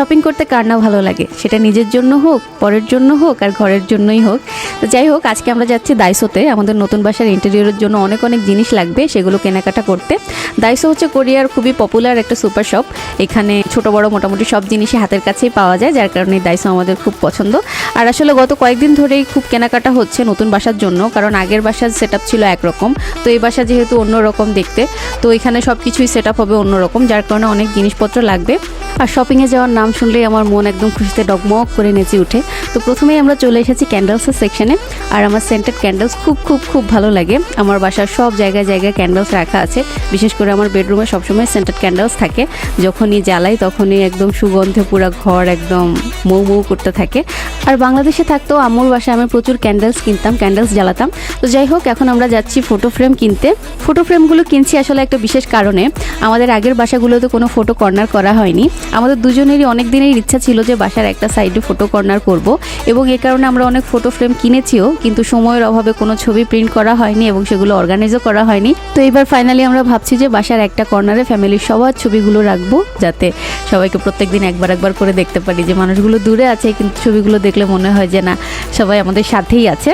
Shopping করতে কার না ভালো লাগে? সেটা নিজের জন্য হোক, পরের জন্য হোক, আর ঘরের জন্যই হোক। তো যাই হোক, আজকে আমরা যাচ্ছি দাইসোতে আমাদের নতুন বাসার ইন্টেরিয়রের জন্য অনেক অনেক জিনিস লাগবে, সেগুলো কেনাকাটা করতে। দাইসো হচ্ছে কোরিয়ার খুবই পপুলার একটা সুপার শপ এখানে ছোট, বড় মোটামুটি সব জিনিসই হাতের কাছেই পাওয়া যায়, যার কারণে দাইসো আমাদের খুব পছন্দ। আর আসলে গত কয়েকদিন ধরেই খুব কেনাকাটা হচ্ছে নতুন বাসার জন্য, কারণ আগের বাসার সেট ছিল একরকম। তো এই বাসা যেহেতু অন্যরকম দেখতে, তো এখানে সব কিছুই সেট হবে অন্যরকম, যার কারণে অনেক জিনিসপত্র লাগবে। আর শপিংয়ে যাওয়ার নাম শুনলেই আমার মন একদম খুশিতে ডগমগ করে নেচে ওঠে তো প্রথমেই আমরা চলে এসেছি ক্যান্ডেলসের সেকশনে আর আমার সেন্টেড ক্যান্ডেলস খুব খুব খুব ভালো লাগে। আমার বাসার সব জায়গায় জায়গায় ক্যান্ডেলস রাখা আছে। বিশেষ করে আমার বেডরুমে সবসময় সেন্টেড ক্যান্ডেলস থাকে। যখনই জ্বালাই তখনই একদম সুগন্ধে পুরো ঘর একদম মৌ মৌ করতে থাকে। আর বাংলাদেশে থাকতেও আম্মুর বাসায় আমি প্রচুর ক্যান্ডেলস কিনতাম ক্যান্ডেলস জ্বালাতাম। তো যাই হোক, এখন আমরা যাচ্ছি ফটো ফ্রেম কিনতে। ফটো ফ্রেমগুলো কিনছি আসলে একটা বিশেষ কারণে। আমাদের আগের বাসাগুলোতে কোনো ফটো কর্নার করা হয়নি। আমাদের দুজনেরই অনেক দিনের ইচ্ছা ছিল যে বাসার একটা সাইডে ফটো কর্নার করব এবং এই কারণে আমরা অনেক ফটো ফ্রেম কিনেছিও, কিন্তু সময়ের অভাবে কোনো ছবি প্রিন্ট করা হয়নি এবং সেগুলো অর্গানাইজও করা হয়নি। তো এবার ফাইনালি আমরা ভাবছি যে বাসার একটা কর্নারে ফ্যামিলির সবার ছবিগুলো রাখব যাতে সবাইকে প্রত্যেক দিন একবার একবার করে দেখতে পারি যে মানুষগুলো দূরে আছে, কিন্তু ছবিগুলো দেখলে মনে হয় যে না, সবাই আমাদের সাথেই আছে।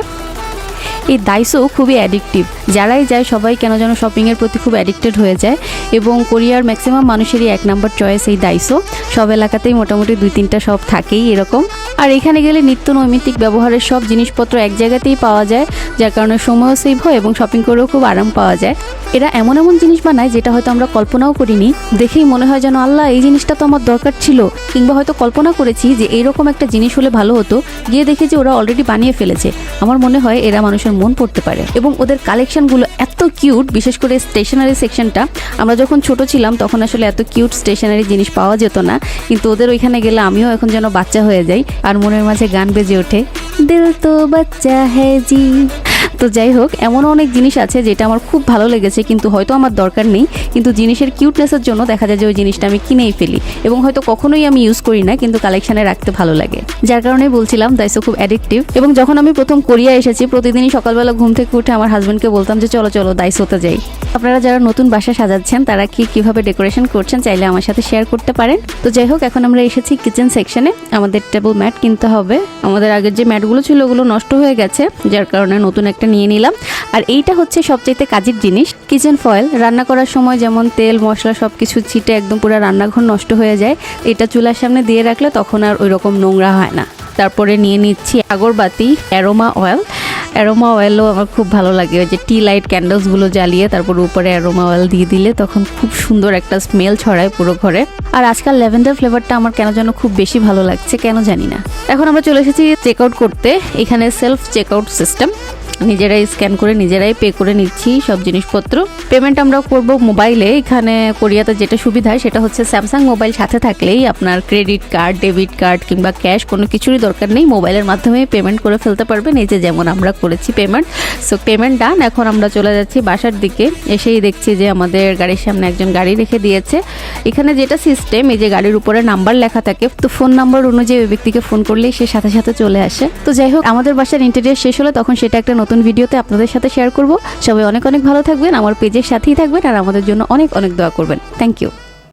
এই দাইসো খুবই অ্যাডিক্টিভ যারাই যায়, সবাই কেন যেন শপিংয়ের প্রতি খুব অ্যাডিক্টেড হয়ে যায়। এবং কোরিয়ার ম্যাক্সিমাম মানুষেরই এক নম্বর চয়েস এই দাইসো সব এলাকাতেই মোটামুটি দুই তিনটা শপ থাকেই এরকম। আর এখানে গেলে নিত্য নৈমিত্তিক ব্যবহারের সব জিনিসপত্র এক জায়গাতেই পাওয়া যায়, যার কারণে সময়ও সেভ হয় এবং শপিং করেও খুব আরাম পাওয়া যায়। এরা এমন এমন জিনিস বানায় যেটা হয়তো আমরা কল্পনাও করিনি। দেখেই মনে হয় যেন, আল্লাহ, এই জিনিসটা তো আমার দরকার ছিল। কিংবা হয়তো কল্পনা করেছি যে, এইরকম একটা জিনিস হলে ভালো হতো। গিয়ে দেখি যে ওরা অলরেডি বানিয়ে ফেলেছে। আমার মনে হয় এরা মানুষের মন পড়তে পারে। এবং ওদের কালেকশনগুলো এত কিউট বিশেষ করে স্টেশনারি সেকশনটা আমরা যখন ছোট ছিলাম, তখন আসলে এত কিউট স্টেশনারি জিনিস পাওয়া যেত না। কিন্তু ওদের ওইখানে গেলে আমিও এখন যেন বাচ্চা হয়ে যাই, আর মনের মাঝে গান বেজে ওঠে, দিল তো বাচ্চা হ্যাঁ জি। তো যাই হোক এমন অনেক জিনিস আছে যেটা আমার খুব ভালো লেগেছে, কিন্তু হয়তো আমার দরকার নেই। কিন্তু জিনিসের কিউটনেসের জন্য দেখা যায় যে ওই জিনিসটা আমি কিনেই ফেলি। এবং হয়তো কখনোই আমি ইউজ করি না, কিন্তু কালেকশনে রাখতে ভালো লাগে। যার কারণে বলছিলাম দাইসো খুব অ্যাডিকটিভ এবং যখন আমি প্রথম কোরিয়া এসেছি, প্রতিদিনই সকালবেলা ঘুম থেকে উঠে আমার হাজব্যান্ডকে বলতাম যে, চলো চলো দাইসোতে যাই। আপনারা যারা নতুন বাসা সাজাচ্ছেন, তারা কি কীভাবে ডেকোরেশন করছেন চাইলে আমার সাথে শেয়ার করতে পারেন। তো যাই হোক, এখন আমরা এসেছি কিচেন সেকশনে আমাদের টেবিল ম্যাট কিনতে হবে। আমাদের আগের যে ম্যাটগুলো ছিল, ওগুলো নষ্ট হয়ে গেছে, যার কারণে নতুন একটা নিয়ে নিলাম। আর এইটা হচ্ছে সবচাইতে কাজের জিনিস কিচেন ফয়েল রান্না করার সময় যেমন তেল, মশলা সব কিছু ছিটে একদম পুরো রান্নাঘর নষ্ট হয়ে যায়, এটা চুলার সামনে দিয়ে রাখলে তখন আর ওই রকম নোংরা হয় না। তারপরে নিয়ে নিচ্ছি আগরবাতি অ্যারোমা অয়েল অ্যারোমা অয়েলও আমার খুব ভালো লাগে। ওই যে টি লাইট ক্যান্ডেলসগুলো জ্বালিয়ে তারপর উপরে অ্যারোমা অয়েল দিয়ে দিলে তখন খুব সুন্দর একটা স্মেল ছড়ায় পুরো ঘরে। আর আজকাল ল্যাভেন্ডার ফ্লেভারটা আমার কেন যেন খুব বেশি ভালো লাগছে কেন জানি না। এখন আমরা চলে এসেছি চেক আউট করতে। এখানে সেলফ চেক আউট সিস্টেম নিজেরাই স্ক্যান করে, নিজেরাই পে করে নিচ্ছি সব জিনিসপত্র। পেমেন্ট আমরা করব মোবাইলে এখানে কোরিয়াতে যেটা সুবিধা সেটা হচ্ছে স্যামসাং মোবাইল সাথে থাকলেই আপনার ক্রেডিট কার্ড ডেবিট কার্ড কিংবা ক্যাশ কোনো কিছুরই দরকার নেই। মোবাইলের মাধ্যমে পেমেন্ট করে ফেলতে পারবেন। এই যে যেমন আমরা করেছি পেমেন্ট সো পেমেন্ট ডান এখন আমরা চলে যাচ্ছি বাসার দিকে। এসেই দেখছি যে আমাদের গাড়ির সামনে একজন গাড়ি রেখে দিয়েছে। এখানে যেটা সিস্টেম এই যে গাড়ির উপরে নাম্বার লেখা থাকে, তো ফোন নাম্বার অনুযায়ী ওই ব্যক্তিকে ফোন করলেই সে সাথে সাথে চলে আসে। তো যাই হোক, আমাদের বাসার ইন্টেরিয়ার শেষ হলে তখন সেটা একটা নতুন ভিডিওতে আপনাদের সাথে শেয়ার করব। সবাই অনেক অনেক ভালো থাকবেন, আমার পেজের সাথেই থাকবেন, আর আমাদের জন্য অনেক অনেক দোয়া করবেন। Thank you